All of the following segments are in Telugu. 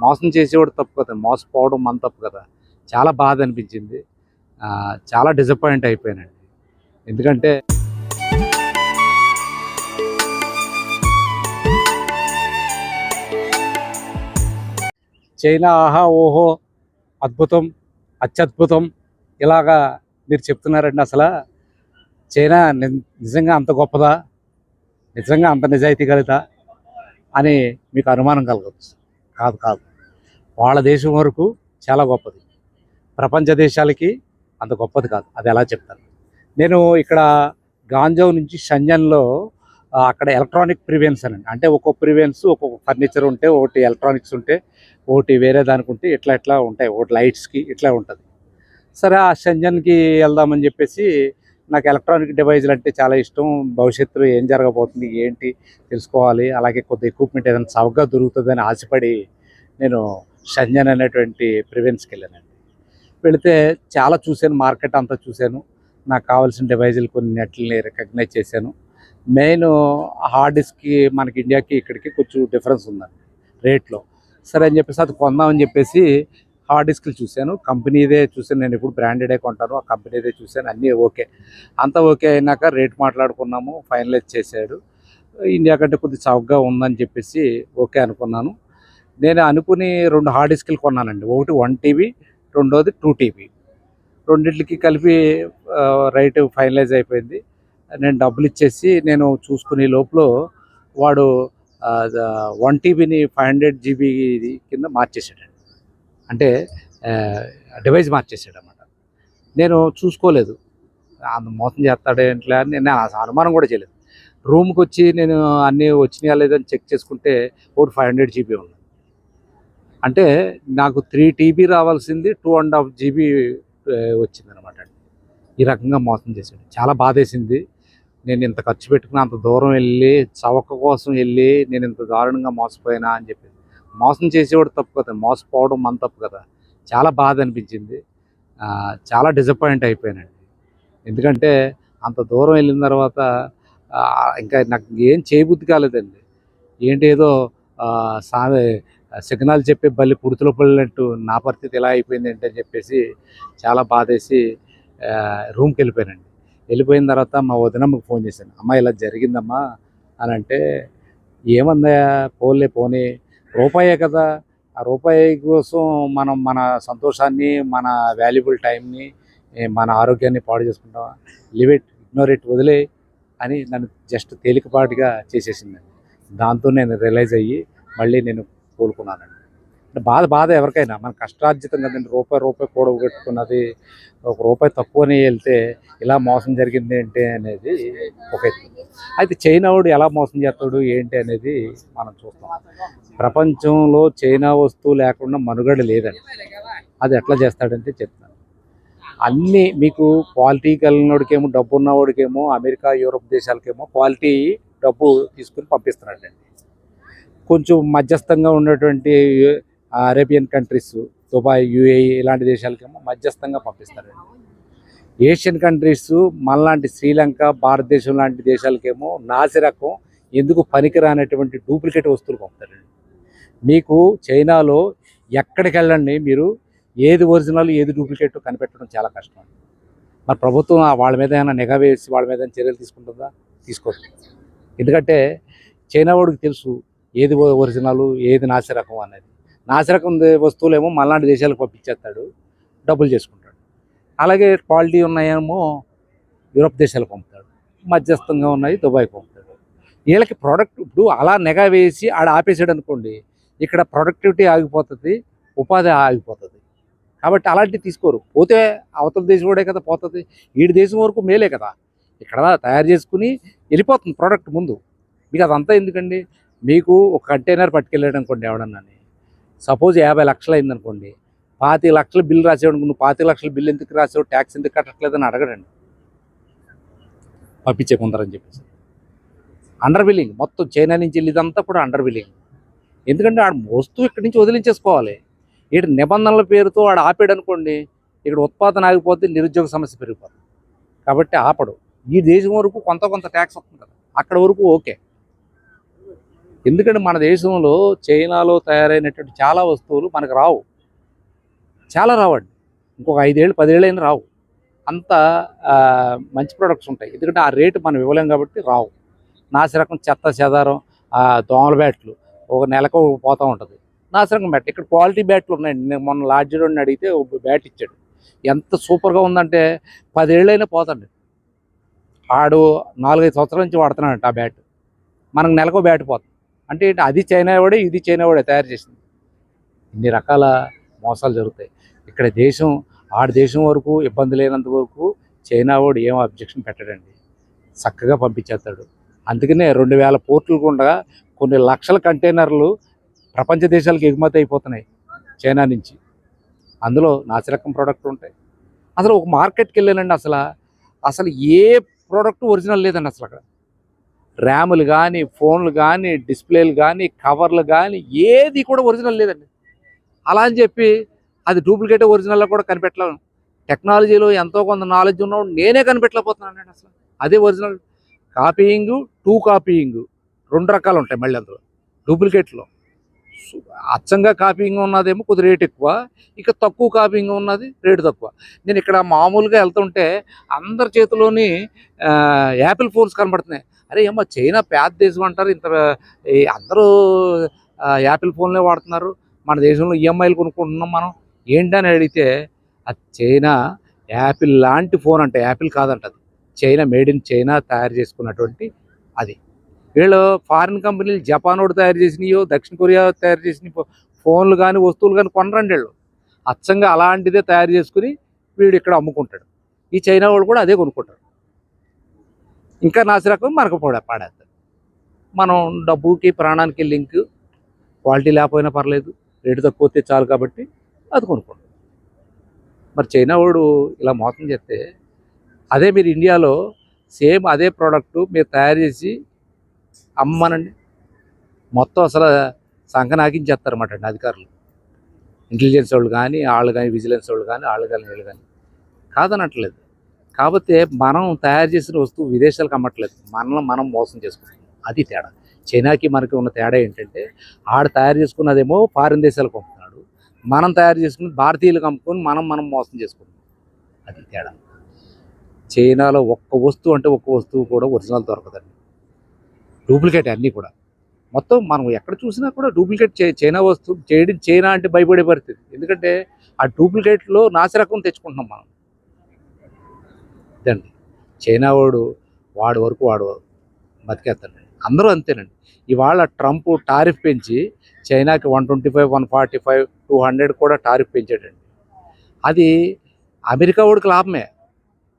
మోసం చేసేవాడు తప్పు కదా మోసపోవడం మన తప్పు కదా. చాలా బాధ అనిపించింది. చాలా డిసప్పాయింట్ అయిపోయానండి. ఎందుకంటే చైనా ఆహా ఓహో అద్భుతం అత్యద్భుతం ఇలాగా మీరు చెప్తున్నారండి అసలు. చైనా ని- నిజంగా అంత గొప్పదా? నిజంగా అంత నిజాయితీ కలదా అని మీకు అనుమానం కలగవచ్చు. కాదు కాదు. వాళ్ళ దేశం వరకు చాలా గొప్పది. ప్రపంచ దేశాలకి అంత గొప్పది కాదు. అది ఎలా చెప్తాను? నేను ఇక్కడ గాంజావ్ నుంచి షంజన్లో అక్కడ ఎలక్ట్రానిక్ ప్రివెన్స్ అని అంటే ఒక్కొక్క ప్రివెన్స్ ఒక్కొక్క ఫర్నిచర్ ఉంటే ఒకటి ఎలక్ట్రానిక్స్ ఉంటే ఒకటి వేరే దానికి ఉంటే ఇట్లా ఇట్లా ఉంటాయి. ఒకటి లైట్స్కి ఇట్లా ఉంటుంది. సరే ఆ షంజన్కి వెళ్దామని చెప్పేసి నాకు ఎలక్ట్రానిక్ డివైజులు అంటే చాలా ఇష్టం. భవిష్యత్తులో ఏం జరగబోతుంది ఏంటి తెలుసుకోవాలి. అలాగే కొద్ది ఎక్విప్మెంట్ ఏదైనా చవకగా దొరుకుతుందని ఆశపడి నేను షంజన్ అనేటువంటి ప్రివెన్స్కి వెళ్ళానండి. వెళితే చాలా చూశాను మార్కెట్ అంతా చూశాను. నాకు కావాల్సిన డివైజులు కొన్ని నెట్లని రికగ్నైజ్ చేశాను. మెయిన్ హార్డ్ డిస్క్కి మనకి ఇండియాకి ఇక్కడికి కొంచెం డిఫరెన్స్ ఉందండి రేట్లో. సరే అని చెప్పేసి అది కొందామని చెప్పేసి హార్డ్ డిస్క్లు చూశాను. కంపెనీదే చూశాను నేను ఇప్పుడు బ్రాండెడే కొంటాను. ఆ కంపెనీదే చూశాను అన్నీ ఓకే. అంతా ఓకే అయినాక రేట్ మాట్లాడుకున్నాము ఫైనలైజ్ చేశాడు. ఇండియా కంటే కొద్ది చౌకగా ఉందని చెప్పేసి ఓకే అనుకున్నాను. నేను అనుకుని రెండు హార్డ్ డిస్క్లు కొన్నానండి. ఒకటి వన్ టీబీ రెండోది టూ టీబీ రెండింటికి కలిపి రైట్ ఫైనలైజ్ అయిపోయింది. నేను డబ్బులు ఇచ్చేసి నేను చూసుకునే లోపల వాడు వన్ టీబీని ఫైవ్ హండ్రెడ్ జీబీ కింద మార్చేసాడు అంటే డివైస్ మార్చేసాడు అనమాట నేను చూసుకోలేదు. అంత మోసం చేస్తాడేంట్లే అని నేను అనుమానం కూడా చేయలేదు. రూమ్కి వచ్చి నేను అన్నీ వచ్చినాయా లేదని చెక్ చేసుకుంటే ఒకటి ఫైవ్ హండ్రెడ్ జీబీ ఉంది. అంటే నాకు త్రీ టీబీ రావాల్సింది టూ అండ్ హాఫ్ జీబీ వచ్చింది అనమాట ఈ రకంగా మోసం చేశాడు. చాలా బాధేసింది. నేను ఇంత ఖర్చు పెట్టుకుని అంత దూరం వెళ్ళి చవక కోసం వెళ్ళి నేను ఇంత దారుణంగా మోసపోయినా అని చెప్పి. మోసం చేసేవాడు తప్పు కదా మోసపోవడం మన తప్పు కదా. చాలా బాధ అనిపించింది. చాలా డిసప్పాయింట్ అయిపోయానండి. ఎందుకంటే అంత దూరం వెళ్ళిన తర్వాత ఇంకా నాకు ఏం చేయబుద్ధి కాలేదండి. ఏంటి ఏదో సామె సిగ్నల్ చెప్పి బల్లి పుడుతులో పడినట్టు నా పరిస్థితి ఎలా అయిపోయింది ఏంటని చెప్పేసి చాలా బాధేసి రూమ్కి వెళ్ళిపోయానండి. వెళ్ళిపోయిన తర్వాత మా వదినమ్మకు ఫోన్ చేశాను. అమ్మ ఇలా జరిగిందమ్మా అని అంటే ఏమందయ్యా పోలే పోనీ. రూపాయే కదా. ఆ రూపాయి కోసం మనం మన సంతోషాన్ని మన వాల్యుబుల్ టైంని మన ఆరోగ్యాన్ని పాడు చేసుకుంటాం లివ్ ఇట్ ఇగ్నోర్ ఇట్ వదిలే అని నన్ను జస్ట్ తేలికపాటిగా చేసేసిందండి. దాంతో నేను రియలైజ్ అయ్యి మళ్ళీ నేను కోలుకున్నానండి. అంటే బాధ బాధ ఎవరికైనా. మన కష్టార్జితం కదండి. రూపాయి రూపాయి కూడబెట్టుకున్నది ఒక రూపాయి తక్కువని వెళ్తే ఇలా మోసం జరిగింది ఏంటి అనేది ఒక ఎత్తు. అయితే చైనా వాడు ఎలా మోసం చేస్తాడు ఏంటి అనేది మనం చూస్తాం. ప్రపంచంలో చైనా వస్తువు లేకుండా మనుగడ లేదండి. అది ఎట్లా చేస్తాడంటే చెప్తాను. అన్నీ మీకు క్వాలిటీ కలిగినోడికేమో డబ్బు ఉన్నవాడికేమో అమెరికా యూరోప్ దేశాలకేమో క్వాలిటీ డబ్బు తీసుకుని పంపిస్తున్నాడండి. కొంచెం మధ్యస్థంగా ఉన్నటువంటి అరేబియన్ కంట్రీస్ దుబాయ్ యుఏఈ ఇలాంటి దేశాలకేమో మధ్యస్థంగా పంపిస్తారండి ఏషియన్ కంట్రీస్ మనలాంటి శ్రీలంక భారతదేశం లాంటి దేశాలకేమో నాసిరకం ఎందుకు పనికిరానటువంటి డూప్లికేట్ వస్తువులు పంపుతారండి మీకు చైనాలో ఎక్కడికి వెళ్ళండి మీరు? ఏది ఒరిజినల్ ఏది డూప్లికేట్ కనిపెట్టడం చాలా కష్టం. మరి ప్రభుత్వం వాళ్ళ మీద ఏమైనా నిఘా వేసి వాళ్ళ మీద చర్యలు తీసుకుంటుందా? తీసుకోదు. ఎందుకంటే చైనా వాడికి తెలుసు ఏది ఒరిజినల్ ఏది నాసిరకం అనేది. నాసిరకం వస్తువులేమో మళ్ళాంటి దేశాలకు పంపించేస్తాడు డబ్బులు చేసుకుంటాడు. అలాగే క్వాలిటీ ఉన్నాయేమో యూరోప్ దేశాలకు పంపుతాడు మధ్యస్థంగా ఉన్నాయి దుబాయ్కి పంపుతాడు. వీళ్ళకి ప్రోడక్ట్ ఇప్పుడు అలా నెగా వేసి ఆడ ఆపేసాడు అనుకోండి ఇక్కడ ప్రొడక్టివిటీ ఆగిపోతుంది ఉపాధి ఆగిపోతుంది. కాబట్టి అలాంటివి తీసుకోరు. పోతే అవతల దేశం కూడా కదా పోతుంది వీడి దేశం వరకు మేలే కదా. ఇక్కడ తయారు చేసుకుని వెళ్ళిపోతుంది ప్రోడక్ట్ ముందు. మీకు అదంతా ఎందుకండి? మీకు ఒక కంటైనర్ పట్టుకెళ్ళాడు అనుకోండి ఎవడన్నా సపోజ్ యాభై లక్షలు అయిందనుకోండి పాతి లక్షల బిల్లు రాసేవాడు నువ్వు పాతి లక్షల బిల్లు ఎందుకు రాసావు ట్యాక్స్ ఎందుకు కట్టట్లేదని అడగడండి. పంపించే కొందరని చెప్పేసి. అండర్ బిల్లింగ్ మొత్తం చైనా నుంచి వెళ్ళిదంతా కూడా అండర్ బిల్లింగ్ ఎందుకంటే ఆడ వస్తువు ఇక్కడి నుంచి వదిలించేసుకోవాలి. ఇటు నిబంధనల పేరుతో ఆడ ఆపాడు అనుకోండి ఇక్కడ ఉత్పాదన ఆగిపోతే నిరుద్యోగ సమస్య పెరిగిపోతుంది. కాబట్టి ఆపడు. ఈ దేశం వరకు కొంత కొంత ట్యాక్స్ వస్తుంది కదా. అక్కడ వరకు ఓకే. ఎందుకంటే మన దేశంలో చైనాలో తయారైనటువంటి చాలా వస్తువులు మనకు రావు. చాలా రావండి. ఇంకొక ఐదేళ్ళు పదేళ్ళు అయినా రావు. అంత మంచి ప్రొడక్ట్స్ ఉంటాయి. ఎందుకంటే ఆ రేటు మనం ఇవ్వలేం కాబట్టి రావు. నాసిరకం చెత్త చెదారం దోమల బ్యాట్లు ఒక నెలకు పోతూ ఉంటుంది. నాసిరకం బ్యాట్ ఇక్కడ క్వాలిటీ బ్యాట్లు ఉన్నాయండి. నేను మొన్న లాడ్జ్లో అడిగితే ఒక బ్యాట్ ఇచ్చాడు. ఎంత సూపర్గా ఉందంటే పదేళ్ళైనా పోతండి. ఆడు నాలుగైదు సంవత్సరాల నుంచి వాడుతున్నాడంట ఆ బ్యాట్. మనకు నెలకు బ్యాట్ పోతుంది. అంటే ఏంటి? అది చైనా వాడే ఇది చైనా వాడే తయారు చేసింది. ఇన్ని రకాల మోసాలు జరుగుతాయి. ఇక్కడ దేశం ఆడ దేశం వరకు ఇబ్బంది లేనంత వరకు చైనా వాడు ఏం అబ్జెక్షన్ పెట్టడండి? చక్కగా పంపించేస్తాడు. అందుకనే రెండు వేల పోర్టులు గుండా కొన్ని లక్షల కంటైనర్లు ప్రపంచ దేశాలకు ఎగుమతి అయిపోతున్నాయి చైనా నుంచి. అందులో నాసిరకం ప్రోడక్ట్ ఉంటాయి. అసలు ఒక మార్కెట్కి వెళ్ళానండి అసలు. అసలు ఏ ప్రోడక్ట్ ఒరిజినల్ లేదండి అసలు అక్కడ. ర్యాములు కానీ ఫోన్లు కానీ డిస్ప్లేలు కానీ కవర్లు కానీ ఏది కూడా ఒరిజినల్ లేదండి. అలా అని చెప్పి అది డూప్లికేట్ ఒరిజినల్లో కూడా కనిపెట్టలేను టెక్నాలజీలో ఎంతో కొంత నాలెడ్జ్ ఉన్నవాడు నేనే కనిపెట్టలేకపోతున్నాను అసలు. అదే ఒరిజినల్ కాపీయింగ్ టూ కాపీయింగ్ రెండు రకాలు ఉంటాయి మళ్ళీ అందులో. డూప్లికేట్లో. అచ్చంగా కాపీయింగ్ ఉన్నదేమో కొద్ది రేట్ ఎక్కువ ఇక తక్కువ కాపీయింగ్ ఉన్నది రేటు తక్కువ. నేను ఇక్కడ మామూలుగా వెళ్తుంటే అందరి చేతిలోని యాపిల్ ఫోన్స్ కనబడుతున్నాయి. అరే ఏమో చైనా పేద దేశం అంటారు ఇంత ఈ అందరూ యాపిల్ ఫోన్లే వాడుతున్నారు. మన దేశంలో ఈఎంఐలు కొనుక్కుంటున్నాం మనం. ఏంటని అడిగితే అది చైనా యాపిల్ లాంటి ఫోన్ అంటే యాపిల్ కాదంట అది. చైనా మేడ్ ఇన్ చైనా తయారు చేసుకున్నటువంటి అది. వీళ్ళు ఫారిన్ కంపెనీలు జపాన్ వాడు తయారు చేసినయో దక్షిణ కొరియా తయారు చేసిన ఫోన్లు కానీ వస్తువులు కానీ కొనరండి వీళ్ళు. అచ్చంగా అలాంటిదే తయారు చేసుకుని వీడు ఇక్కడ అమ్ముకుంటాడు. ఈ చైనా వాళ్ళు కూడా అదే కొనుక్కుంటారు. ఇంకా నాసిరకం మనకు పడ పాడేస్తారు మనం డబ్బుకి ప్రాణానికి లింక్ క్వాలిటీ లేకపోయినా పర్లేదు రేటు తక్కువ వస్తే చాలు కాబట్టి అది కొనుక్కోండి. మరి చైనా వాడు ఇలా మోసం చేస్తే అదే మీరు ఇండియాలో సేమ్ అదే ప్రోడక్ట్ మీరు తయారు చేసి అమ్మనండి. మొత్తం అసలు సంకనాకించేస్తారన్నమాట అండి అధికారులు. ఇంటెలిజెన్స్ వాళ్ళు కానీ వాళ్ళు కానీ విజిలెన్స్ వాళ్ళు కానీ వాళ్ళు కానీ వీళ్ళు కానీ. కాదనట్లేదు. కాకపోతే మనం తయారు చేసిన వస్తువు విదేశాలకు అమ్మట్లేదు. మనల్ని మనం మోసం చేసుకుంటాం అది తేడా. చైనాకి మనకి ఉన్న తేడా ఏంటంటే ఆడ తయారు చేసుకున్నదేమో ఫారిన్ దేశాలకు పంపుతున్నాడు. మనం తయారు చేసుకుని భారతీయులకు అమ్ముకొని మనం మనం మోసం చేసుకుంటాం అది తేడా. చైనాలో ఒక్క వస్తువు అంటే ఒక్క వస్తువు కూడా ఒరిజినల్ దొరకదండి. డూప్లికేట్ అన్నీ కూడా. మొత్తం మనం ఎక్కడ చూసినా కూడా డూప్లికేట్ చైనా వస్తువు చేయడం చైనా అంటే భయపడే పరిస్థితి. ఎందుకంటే ఆ డూప్లికేట్లో నాసిరకం తెచ్చుకుంటున్నాం మనం. వద్దండి చైనా వాడు వాడు వరకు వాడు బతికేస్తాడు అందరూ అంతేనండి. ఇవాళ ట్రంప్ టారిఫ్ పెంచి చైనాకి one twenty five one forty five two hundred కూడా టారిఫ్ పెంచాడండి. అది అమెరికా వాడికి లాభమే.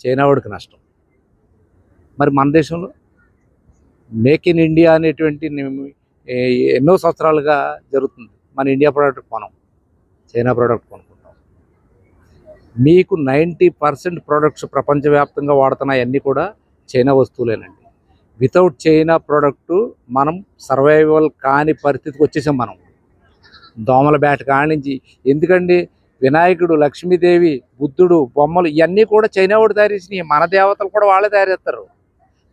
చైనా వాడికి నష్టం. మరి మన దేశంలో మేక్ ఇన్ ఇండియా అనేటువంటి ఎన్నో సంవత్సరాలుగా జరుగుతుంది. మన ఇండియా ప్రోడక్ట్ కొనం. చైనా ప్రోడక్ట్ కొనం. మీకు నైంటీ పర్సెంట్ ప్రోడక్ట్స్ ప్రపంచవ్యాప్తంగా వాడుతున్నాయన్నీ కూడా చైనా వస్తువులేనండి. వితౌట్ చైనా ప్రోడక్ట్ మనం సర్వైవల్ కాని పరిస్థితికి వచ్చేసాం మనం. దోమల బ్యాట్ కానించి. ఎందుకండి? వినాయకుడు లక్ష్మీదేవి బుద్ధుడు బొమ్మలు ఇవన్నీ కూడా చైనా వాడు తయారు చేసినాయి. మన దేవతలు కూడా వాళ్ళే తయారు చేస్తారు.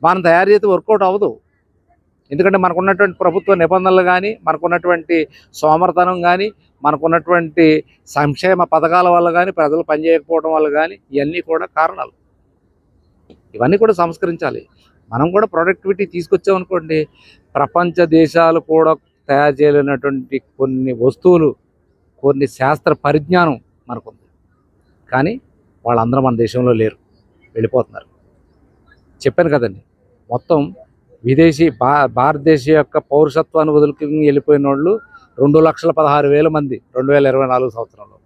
మనం తయారు చేస్తే వర్కౌట్ అవ్వదు. ఎందుకంటే మనకున్నటువంటి ప్రభుత్వ నిబంధనలు కానీ మనకున్నటువంటి సోమర్తనం కానీ మనకున్నటువంటి సంక్షేమ పథకాల వల్ల కానీ ప్రజలు పనిచేయకపోవడం వల్ల కానీ ఇవన్నీ కూడా కారణాలు. ఇవన్నీ కూడా సంస్కరించాలి. మనం కూడా ప్రొడక్టివిటీ తీసుకొచ్చామనుకోండి ప్రపంచ దేశాలు కూడా తయారు చేయలేనటువంటి కొన్ని వస్తువులు కొన్ని శాస్త్ర పరిజ్ఞానం మనకుంది. కానీ వాళ్ళందరూ మన దేశంలో లేరు వెళ్ళిపోతున్నారు. చెప్పాను కదండి మొత్తం విదేశీ భా భారతదేశం యొక్క పౌరసత్వాన్ని వదులుకుని వెళ్ళిపోయిన వాళ్ళు రెండు లక్షల పదహారు వేల మంది రెండు వేల ఇరవై నాలుగు సంవత్సరంలో.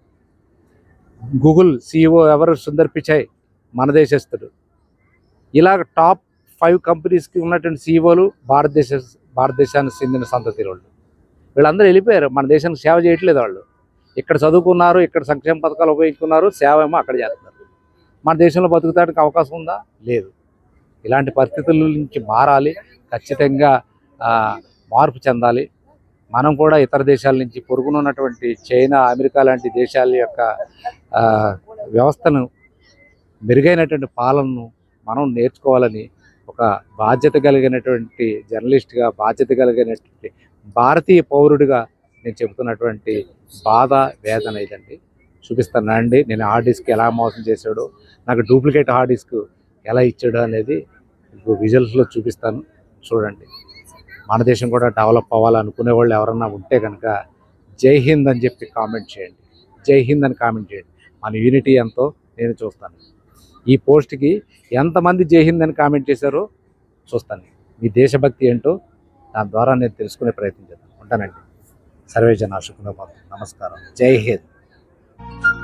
గూగుల్ సిఇఓ ఎవరు? సుందర్ పిచాయ్ మన దేశస్థుడు. ఇలాగ టాప్ ఫైవ్ కంపెనీస్కి ఉన్నటువంటి సీఈఓలు భారతదేశ భారతదేశానికి చెందిన సంతతి వాళ్ళు వీళ్ళందరూ వెళ్ళిపోయారు. మన దేశానికి సేవ చేయట్లేదు వాళ్ళు. ఇక్కడ చదువుకున్నారు ఇక్కడ సంక్షేమ పథకాలు ఉపయోగించుకున్నారు సేవ ఏమో అక్కడ చేస్తున్నారు. మన దేశంలో బతుకుతానికి అవకాశం ఉందా? లేదు. ఇలాంటి పరిస్థితుల నుంచి మారాలి. ఖచ్చితంగా మార్పు చెందాలి. మనం కూడా ఇతర దేశాల నుంచి పొరుగునున్నటువంటి చైనా అమెరికా లాంటి దేశాల యొక్క వ్యవస్థను మెరుగైనటువంటి పాలనను మనం నేర్చుకోవాలని ఒక బాధ్యత కలిగినటువంటి జర్నలిస్ట్గా బాధ్యత కలిగినటువంటి భారతీయ పౌరుడిగా నేను చెబుతున్నటువంటి బాధ వేదన ఇదండి. చూపిస్తాను. అండి నేను హార్డ్ డిస్క్ ఎలా మోసం చేశాడో నాకు డూప్లికేట్ హార్డ్ డిస్క్ ఎలా ఇచ్చాడు అనేది మీకు విజువల్స్లో చూపిస్తాను. చూడండి. మన దేశం కూడా డెవలప్ అవ్వాలనుకునే వాళ్ళు ఎవరన్నా ఉంటే కనుక జై హింద్ అని చెప్పి కామెంట్ చేయండి. జై హింద్ అని కామెంట్ చేయండి. మన యూనిటీ ఎంతో నేను చూస్తాను. ఈ పోస్ట్కి ఎంతమంది జై హింద్ అని కామెంట్ చేశారో చూస్తాను. మీ దేశభక్తి ఏంటో దాని ద్వారా నేను తెలుసుకునే ప్రయత్నం చేద్దాను ఉంటానండి. సర్వే జన నమస్కారం. జై హింద్.